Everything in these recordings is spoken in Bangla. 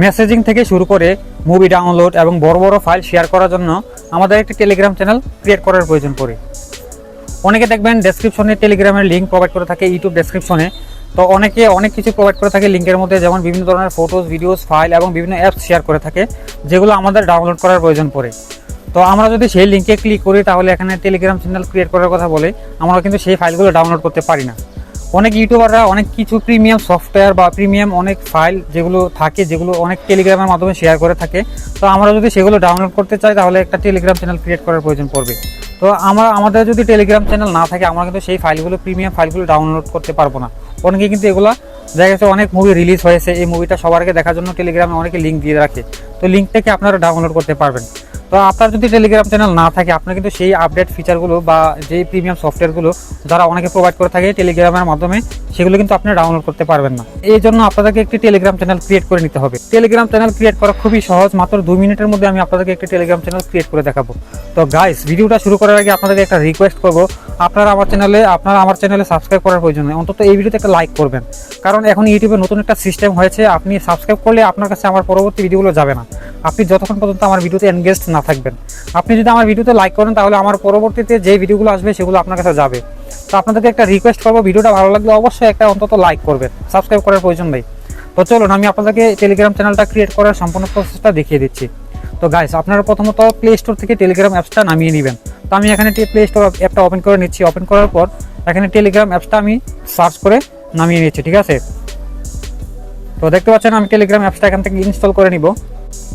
মেসেজিং থেকে শুরু করে মুভি ডাউনলোড এবং বড় বড় ফাইল শেয়ার করার জন্য আমাদের একটি টেলিগ্রাম চ্যানেল ক্রিয়েট করার প্রয়োজন পড়ে। অনেকে দেখবেন ডেসক্রিপশনে টেলিগ্রামের লিঙ্ক প্রোভাইড করে থাকে ইউটিউব ডেসক্রিপশনে তো অনেকে অনেক কিছু প্রোভাইড করে থাকে লিঙ্কের মধ্যে, যেমন বিভিন্ন ধরনের ফটোস ভিডিওস ফাইল এবং বিভিন্ন অ্যাপস শেয়ার করে থাকে, যেগুলো আমাদের ডাউনলোড করার প্রয়োজন পড়ে। তো আমরা যদি সেই লিঙ্কে ক্লিক করি, তাহলে এখানে টেলিগ্রাম চ্যানেল ক্রিয়েট করার কথা বলে, আমরা কিন্তু সেই ফাইলগুলো ডাউনলোড করতে পারি না। অনেক ইউটিউবাররা অনেক কিছু প্রিমিয়াম সফটওয়্যার বা প্রিমিয়াম অনেক ফাইল যেগুলো থাকে, যেগুলো অনেক টেলিগ্রামের মাধ্যমে শেয়ার করে থাকে। তো আমরা যদি সেগুলো ডাউনলোড করতে চাই, তাহলে একটা টেলিগ্রাম চ্যানেল ক্রিয়েট করার প্রয়োজন পড়বে। তো আমরা, আমাদের যদি টেলিগ্রাম চ্যানেল না থাকে, আমরা কিন্তু সেই ফাইলগুলো প্রিমিয়াম ফাইলগুলো ডাউনলোড করতে পারব না। অনেকে কিন্তু এগুলো দেখা গেছে অনেক মুভি রিলিজ হয়েছে, এই মুভিটা সবার আগে দেখার জন্য টেলিগ্রামে অনেকে লিঙ্ক দিয়ে রাখে। তো লিঙ্ক থেকে আপনারা ডাউনলোড করতে পারবেন। তো আপনার যদি টেলিগ্রাম চ্যানেল না থাকে, আপনার কিন্তু সেই আপডেট ফিচারগুলো বা যে প্রিমিয়াম সফটওয়্যারগুলো যারা অনেকে প্রোভাইড করে থাকে টেলিগ্রামের মাধ্যমে, সেগুলো কিন্তু আপনি ডাউনলোড করতে পারবেন না। এই জন্য আপনাদেরকে একটি টেলিগ্রাম চ্যানেল ক্রিয়েট করে নিতে হবে। টেলিগ্রাম চ্যানেল ক্রিয়েট করা খুবই সহজ, মাত্র দুই মিনিটের মধ্যে আমি আপনাদেরকে একটি টেলিগ্রাম চ্যানেল ক্রিয়েট করে দেখাবো। তো গাইস ভিডিওটা শুরু করার আগে আপনাদেরকে একটা রিকোয়েস্ট করব, আপনারা আমার চ্যানেলে আপনারা আমার চ্যানেলে সাবস্ক্রাইব করার প্রয়োজন নেই। অন্তত এই ভিডিওতে একটা লাইক করবেন। কারণ এখন ইউটিউবে নতুন একটা সিস্টেম হয়েছে, আপনি সাবস্ক্রাইব করলে আপনার কাছে আমার পরবর্তী ভিডিওগুলো যাবে না। আপনি যতক্ষণ পর্যন্ত আমার ভিডিওতে এনগেজড না থাকবেন। আপনি যদি আমার ভিডিওতে লাইক করেন, তাহলে আমার পরবর্তীতে যে ভিডিওগুলো আসবে, সেগুলো আপনার কাছে যাবে। তো আপনাদেরকে একটা রিকোয়েস্ট করব, ভিডিওটা ভালো লাগলে অবশ্যই একটা অন্তত লাইক করবেন। সাবস্ক্রাইব করার প্রয়োজন নেই। তো চলুন, আমি আপনাদেরকে টেলিগ্রাম চ্যানেলটা ক্রিয়েট করার সম্পূর্ণ প্রসেসটা দেখিয়ে দিচ্ছি। তো গাইস আপনারা প্রথমত প্লে স্টোর থেকে টেলিগ্রাম অ্যাপসটা নামিয়ে নেবেন। তো আমি এখানে প্লে স্টোর অ্যাপটা ওপেন করে নিচ্ছি। ওপেন করার পর এখানে টেলিগ্রাম অ্যাপসটা আমি সার্চ করে নামিয়ে নিচ্ছি, ঠিক আছে? তো দেখতে পাচ্ছেন, আমি টেলিগ্রাম অ্যাপসটা এখান থেকে ইনস্টল করে নিব।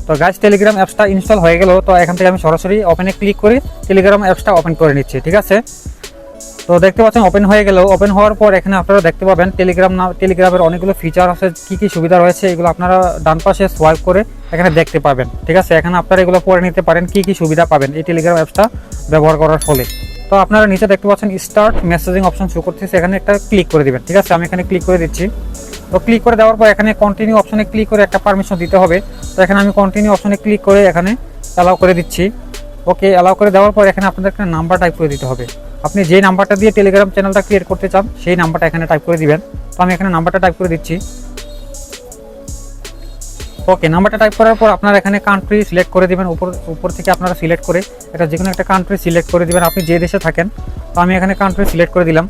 তো গাইস টেলিগ্রাম অ্যাপসটা ইনস্টল হয়ে গেল, তো এখান থেকে আমি সরাসরি ওপেনে ক্লিক করে টেলিগ্রাম অ্যাপসটা ওপেন করে নিচ্ছি, ঠিক আছে? তো দেখতে পাচ্ছেন ওপেন হয়ে গেল। ওপেন হওয়ার পর এখানে আপনারা দেখতে পাবেন টেলিগ্রাম না টেলিগ্রামের অনেকগুলো ফিচার আছে, কি কি সুবিধা রয়েছে, এগুলো আপনারা ডান পাশে সোয়াইপ করে এখানে দেখতে পাবেন, ঠিক আছে? এখানে আপনারা এগুলো পড়ে নিতে পারেন, কি কি সুবিধা পাবেন এই টেলিগ্রাম অ্যাপসটা ব্যবহার করার ফলে। তো আপনারা নিচে দেখতে পাচ্ছেন স্টার্ট মেসেজিং অপশন শো করতেছে, এখানে একটা ক্লিক করে দিবেন, ঠিক আছে? আমি এখানে ক্লিক করে দিচ্ছি। তো ক্লিক করে দেওয়ার পর এখানে কন্টিনিউ অপশনে ক্লিক করে একটা পারমিশন দিতে হবে। তো এখানে আমি কন্টিনিউ অপশনে ক্লিক করে এখানে অ্যালাউ করে দিচ্ছি। ওকে অ্যালাউ করে দেওয়ার পর এখানে আপনাদের একটা নাম্বার টাইপ করে দিতে হবে। আপনি যে নাম্বারটা দিয়ে টেলিগ্রাম চ্যানেলটা ক্রিয়েট করতে চান, সেই নাম্বারটা এখানে টাইপ করে দিবেন। তো আমি এখানে নাম্বারটা টাইপ করে দিচ্ছি। ওকে নাম্বারটা টাইপ করার পর আপনারা এখানে কান্ট্রি সিলেক্ট করে দিবেন, উপর উপর থেকে আপনারা সিলেক্ট করে। এটা যে কোনো একটা কান্ট্রি সিলেক্ট করে দিবেন, আপনি যে দেশে থাকেন। তো আমি এখানে কান্ট্রি সিলেক্ট করে দিলাম।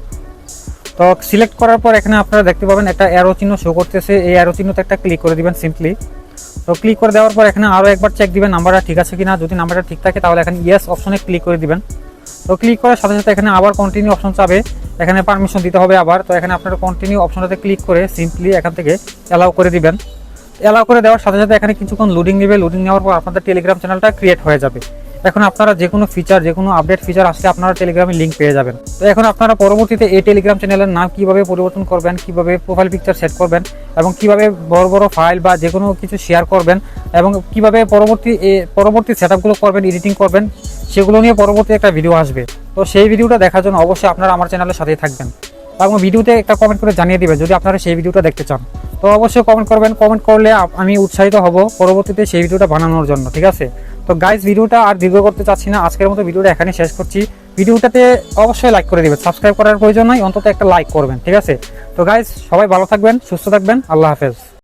তো সিলেক্ট করার পর এখানে আপনারা দেখতে পাবেন একটা অ্যারো চিহ্ন শো করতেছে। এই অ্যারো চিহ্নতে একটা ক্লিক করে দিবেন সিম্পলি তো ক্লিক করে দেওয়ার পর এখানে আরও একবার চেক দিবেন নাম্বারটা ঠিক আছে কি না যদি নাম্বারটা ঠিক থাকে তাহলে এখানে ইয়েস অপশনে ক্লিক করে দিবেন। তো ক্লিক করার সাথে সাথে এখানে আবার কন্টিনিউ অপশন চাবে। এখানে পারমিশন দিতে হবে আবার। তো এখানে আপনারা কন্টিনিউ অপশনটাতে ক্লিক করে সিম্পলি এখান থেকে অ্যালাউ করে দিবেন। অ্যালাউ করে দেওয়ার সাথে সাথে এখানে কিছুক্ষণ লোডিং নেবে। লোডিং নেওয়ার পর আপনাদের টেলিগ্রাম চ্যানেলটা ক্রিয়েট হয়ে যাবে। এখন আপনারা যে কোনো ফিচার যে কোনো আপডেট ফিচার আসলে আপনারা টেলিগ্রামে লিঙ্ক পেয়ে যাবেন। তো এখন আপনারা পরবর্তীতে এই টেলিগ্রাম চ্যানেলের নাম কীভাবে পরিবর্তন করবেন, কীভাবে প্রোফাইল পিকচার সেট করবেন এবং কীভাবে বড় বড় ফাইল বা যে কোনো কিছু শেয়ার করবেন এবং কীভাবে পরবর্তী পরবর্তী সেট করবেন এডিটিং করবেন, সেগুলো নিয়ে পরবর্তী একটা ভিডিও আসবে। তো সেই ভিডিওটা দেখার জন্য অবশ্যই আপনারা আমার চ্যানেলের সাথেই থাকবেন। এবং ভিডিওতে একটা কমেন্ট করে জানিয়ে দেবেন যদি আপনারা সেই ভিডিওটা দেখতে চান। তো অবশ্যই কমেন্ট করবেন। কমেন্ট করলে আমি উৎসাহিত হব পরবর্তীতে সেই ভিডিওটা বানানোর জন্য, ঠিক আছে? তো গাইজ ভিডিওটা আর দীর্ঘ করতে চাচ্ছি না। আজকের মতো ভিডিওটা এখানে শেষ করছি। ভিডিওটাতে অবশ্যই লাইক করে দেবেন। সাবস্ক্রাইব করার প্রয়োজন নয় অন্তত একটা লাইক করবেন, ঠিক আছে? তো গাইজ সবাই ভালো থাকবেন, সুস্থ থাকবেন। আল্লাহ হাফেজ।